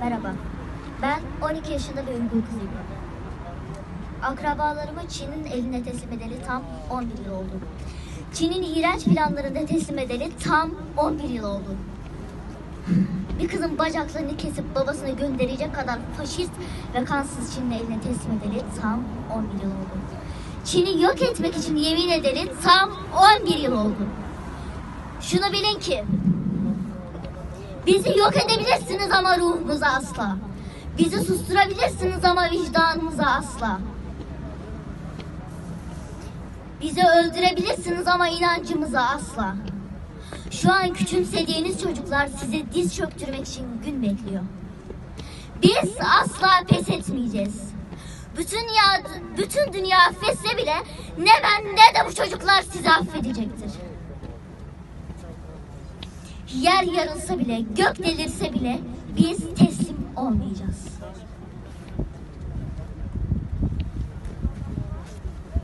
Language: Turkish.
Merhaba. Ben 12 yaşında bir Uygur kızıyım. Akrabalarımı Çin'in eline teslim edeli tam 11 yıl oldu. Çin'in iğrenç planlarını teslim edeli tam 11 yıl oldu. Bir kızın bacaklarını kesip babasına gönderecek kadar faşist ve kansız Çin'in eline teslim edeli tam 11 yıl oldu. Çin'i yok etmek için yemin edeli tam 11 yıl oldu. Şunu bilin ki Bizi yok edebilirsiniz ama ruhumuza asla. Bizi susturabilirsiniz ama vicdanımıza asla. Bizi öldürebilirsiniz ama inancımıza asla. Şu an küçümsediğiniz çocuklar sizi diz çöktürmek için gün bekliyor. Biz asla pes etmeyeceğiz. Bütün ya, bütün dünya affetse bile ne ben ne de bu çocuklar sizi affedecektir yer yarılsa bile, gök delirse bile biz teslim olmayacağız.